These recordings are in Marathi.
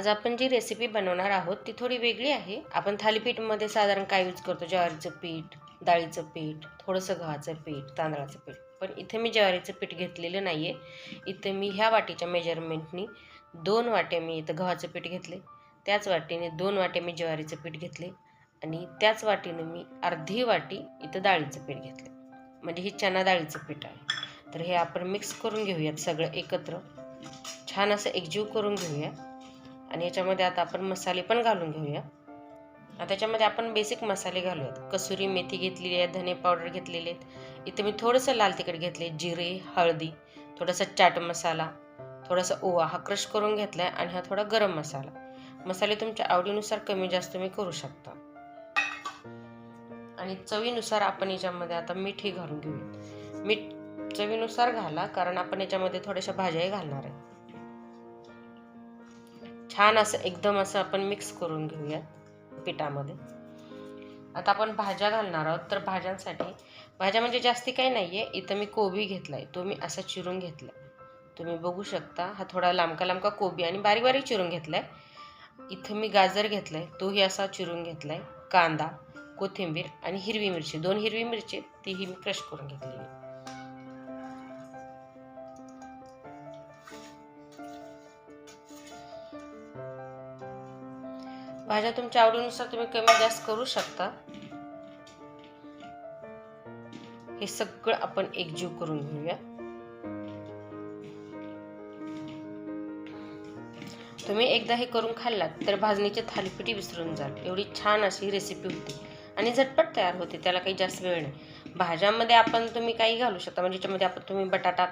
आज आपण जी रेसिपी बनवणार आहोत ती थोडी वेगळी आहे. आपण थालीपीठमध्ये साधारण काय यूज करतो? ज्वारीचं पीठ डाळीचं पीठ थोडंसं गव्हाचं पीठ तांदळाचं पीठ. पण इथे मी ज्वारीचं पीठ घेतलेलं नाही आहे इथे मी ह्या वाटीच्या मेजरमेंटनी दोन वाट्या मी इथं गव्हाचं पीठ घेतले. त्याच वाटीने दोन वाट्या मी ज्वारीचं पीठ घेतले. आणि त्याच वाटीने मी अर्धी वाटी इथं डाळीचं पीठ घेतले. म्हणजे ही चना डाळीचं पीठ आहे. तर हे आपण मिक्स करून घेऊयात सगळं एकत्र. छान असं एकजीव करून घेऊया. आणि याच्यामध्ये आता आपण मसाले पण घालून घेऊया. आता त्याच्यामध्ये आपण बेसिक मसाले घालूयात. कसुरी मेथी घेतलेली आहे धने पावडर घेतलेले आहेत. इथे मी थोडंसं लाल तिखट घेतले जिरे हळदी थोडासा चाट मसाला थोडासा ओवा हा क्रश करून घेतला आहे आणि हा थोडा गरम मसाला. मसाले तुमच्या आवडीनुसार कमी जास्त तुम्ही करू शकता. आणि चवीनुसार आपण याच्यामध्ये आता मीठही घालून घेऊया मीठ चवीनुसार घाला कारण आपण याच्यामध्ये थोड्याशा भाज्याही घालणार आहे. छान असं एकदम असं आपण मिक्स करून घेऊयात पिठामध्ये. आता आपण भाज्या घालणार आहोत. तर भाज्यांसाठी भाज्या म्हणजे जास्ती काही नाही आहे इथं मी कोबी घेतला आहे तो मी असा चिरून घेतला तुम्ही बघू शकता. हा थोडा लांबका लांबका कोबी आणि बारीक बारीक चिरून घेतला आहे इथं मी गाजर घेतला आहे तोही असा चिरून घेतला आहे कांदा कोथिंबीर आणि हिरवी मिरची. दोन हिरवी मिरची तीही मी क्रश करून घेतलेली. भाज्या तुमच्या आवडीनुसार तुम्ही कमी जास्त करू शकता. हे सगळं आपण एकजीव करून घेऊया. तुम्ही एकदा हे करून खाल्लात तर भाजणीची थालीपीठी विसरून जाल. एवढी छान अशी रेसिपी होती. आणि झटपट तयार होते त्याला काही जास्त वेळ नाही. भाज्यामध्ये आपण तुम्ही काही घालू शकता म्हणजे त्याच्यामध्ये आपण तुम्ही बटाटा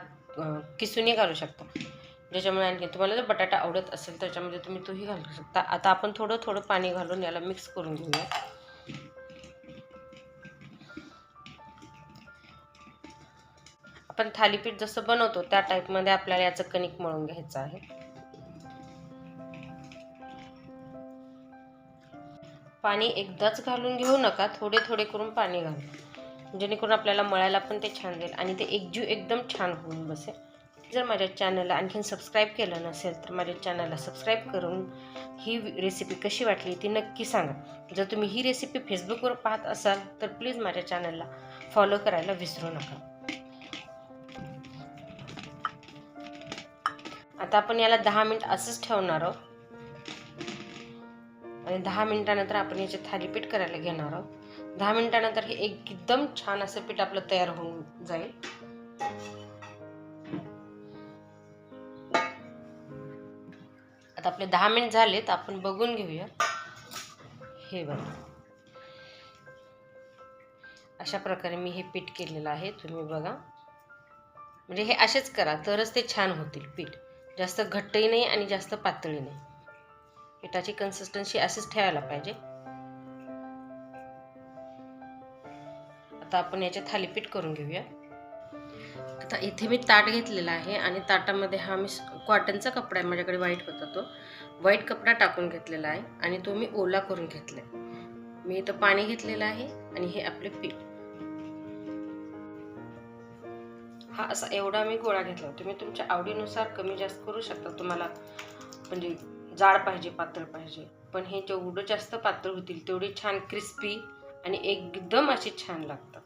किसूनही घालू शकता. ज्याच्यामुळे आणखी तुम्हाला जर बटाटा आवडत असेल त्याच्यामध्ये तुम्ही तोही घालू शकता. आता आपण थोडं थोडं पाणी घालून याला मिक्स करून घेऊया. आपण थालीपीठ जसं बनवतो त्या टाईपमध्ये आपल्याला याचं कणिक मळून घ्यायचं आहे. पाणी एकदाच घालून घेऊ नका थोडे थोडे करून पाणी घालू. जेणेकरून आपल्याला मळायला पण ते छान जाईल आणि ते एकजीव एकदम छान होऊन बसेल. जर माझ्या चॅनलला आणखीन सबस्क्राईब केलं नसेल तर माझ्या चॅनलला सबस्क्राईब करून ही रेसिपी कशी वाटली ती नक्की सांगा. जर तुम्ही ही रेसिपी फेसबुकवर पाहत असाल तर प्लीज माझ्या चॅनलला फॉलो करायला विसरू नका. आता आपण याला दहा मिनिट असंच ठेवणार आहोत. आणि दहा मिनिटानंतर आपण याचे थालीपीठ करायला घेणार आहोत. दहा मिनिटानंतर हे एकदम छान असं पीठ आपलं तयार होऊन जाईल. आता आपले दहा मिनिट झालेत आपण बघून घेऊया. हे बघा. अशा प्रकारे मी हे पीठ केलेलं आहे तुम्ही बघा. म्हणजे हे असेच करा तरच ते छान होतील पीठ. जास्त घट्टही नाही आणि जास्त पातळी नाही. पिठाची कन्सिस्टन्सी असेच ठेवायला पाहिजे. आता आपण याचे थालीपीठ करून घेऊया. आता इथे मी ताट घेतलेला आहे आणि ताटामध्ये हा मी कॉटनचा कपडा आहे माझ्याकडे व्हाईट होता तो. व्हाईट कपडा टाकून घेतलेला आहे आणि तो मी ओला करून घेतला मी इथं पाणी घेतलेलं आहे आणि हे आपले पीठ. हा असा एवढा मी गोळा घेतला तुम्ही तुमच्या आवडीनुसार कमी जास्त करू शकता. तुम्हाला म्हणजे जाड पाहिजे पातळ पाहिजे. पण हे जेवढं जास्त पातळ होतील तेवढी छान क्रिस्पी आणि एकदम अशी छान लागतात.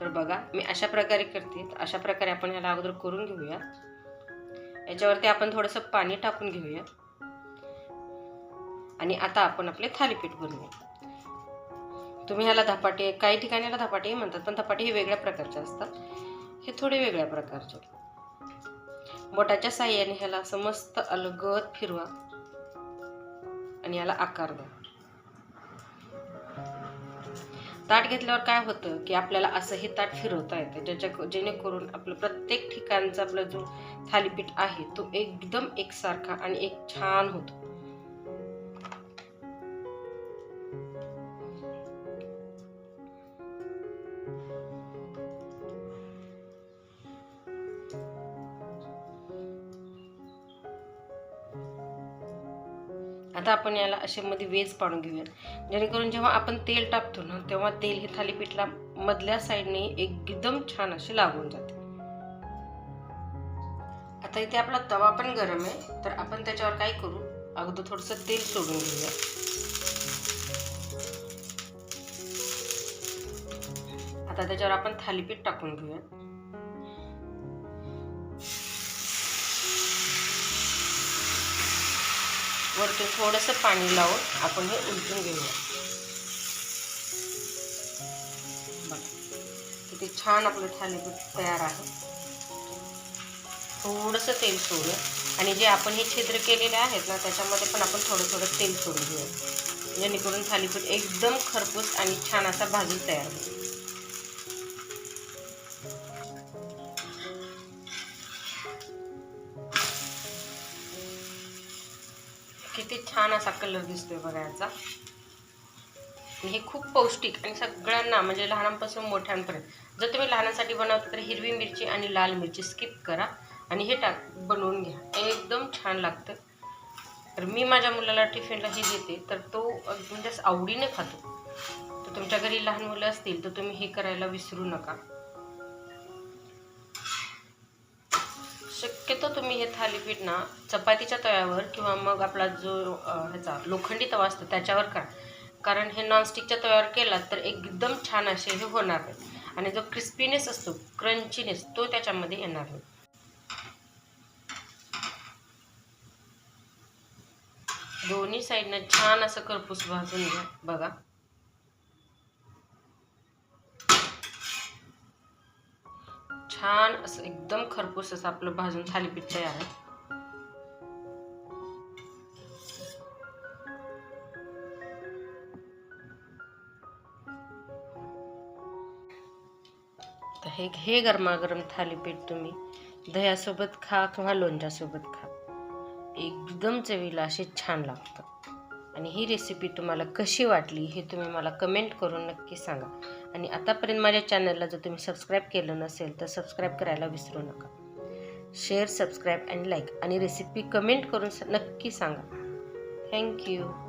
तर बघा मी अशा प्रकारे करते. अशा प्रकारे आपण ह्याला अगोदर करून घेऊया. याच्यावरती आपण थोडंसं पाणी टाकून घेऊया. आणि आता आपण आपले थालीपीठ बनवूया. तुम्ही ह्याला धपाटे काही ठिकाणी याला धपाटेही म्हणतात पण धपाटे हे वेगळ्या प्रकारचे असतात. हे थोडे वेगळ्या प्रकारचे. बोटाच्या साह्याने ह्याला असं मस्त अलगद फिरवा. आणि याला आकार द्या. ताट घेतल्यावर काय होतं की आपल्याला असं हे ताट फिरवता येतं ज्याच्या जेणेकरून आपलं प्रत्येक ठिकाणचा आपला जो थालीपीठ आहे तो एकदम एकसारखा आणि एक छान होतो. आता आपण याला असे मध्ये वेज पाडून घेऊयात. जेणेकरून जेव्हा आपण तेल टाकतो ना तेव्हा तेल हे थालीपीठला मधल्या साईडने एकदम छान असे लागून जाते. आता इथे आपला तवा पण गरम आहे. तर आपण त्याच्यावर काय करू? अगोदर थोडंसं तेल सोडून घेऊया. आता त्याच्यावर आपण थालीपीठ टाकून घेऊया वरतून थोडंसं पाणी लावून आपण हे उलटून घेऊया. बघा किती छान आपलं थालीपीठ तयार आहे. थोडंसं तेल सोडूया आणि जे आपण हे छिद्र केलेले आहेत ना त्याच्यामध्ये पण आपण थोडं थोडं तेल सोडून घेऊया. जेणेकरून थालीपीठ एकदम खरपूस आणि छान असा भाजून तयार होईल. किती छान असा कलर दिसतोय बघा याचा. हे खूप पौष्टिक आणि सगळ्यांना म्हणजे लहानांपासून मोठ्यांपर्यंत. जर तुम्ही लहानांसाठी बनवता तर हिरवी मिरची आणि लाल मिरची स्किप करा. आणि हे टाक बनवून घ्या. एकदम छान लागतं. तर मी माझ्या मुलाला टिफिनला हे देते तर तो म्हणजे असं आवडीने खातो. तर तुमच्या घरी लहान मुलं असतील तर तुम्ही हे करायला विसरू नका. शक्यतो तुम्ही हे थालीपीठ ना चपातीच्या तव्यावर किंवा मग आपला जो ह्याचा लोखंडी तवा असतो त्याच्यावर करा. कारण हे नॉनस्टिकच्या तव्यावर केला तर एकदम छान असे हे होणार नाही. आणि जो क्रिस्पीनेस असतो क्रंचीनेस तो त्याच्यामध्ये येणार नाही. दोन्ही साईडनं छान असं करपूस भाजून घ्या बघा. छान असं एकदम खरपूस असं आपलं भाजून थालीपीठ तयार आहे. तर हे हे गरमागरम थालीपीठ तुम्ही दह्यासोबत खा किंवा लोणच्यासोबत खा. एकदम चवीला असे छान लागतं. आणि ही रेसिपी तुम्हाला कशी वाटली हे तुम्ही मला कमेंट करून नक्की सांगा. आणि आतापर्यंत माझ्या चॅनलला जर तुम्ही सबस्क्राईब केलं नसेल तर सबस्क्राईब करायला विसरू नका. शेअर सबस्क्राईब अँड लाईक आणि रेसिपी कमेंट करून स- नक्की सांगा. थँक्यू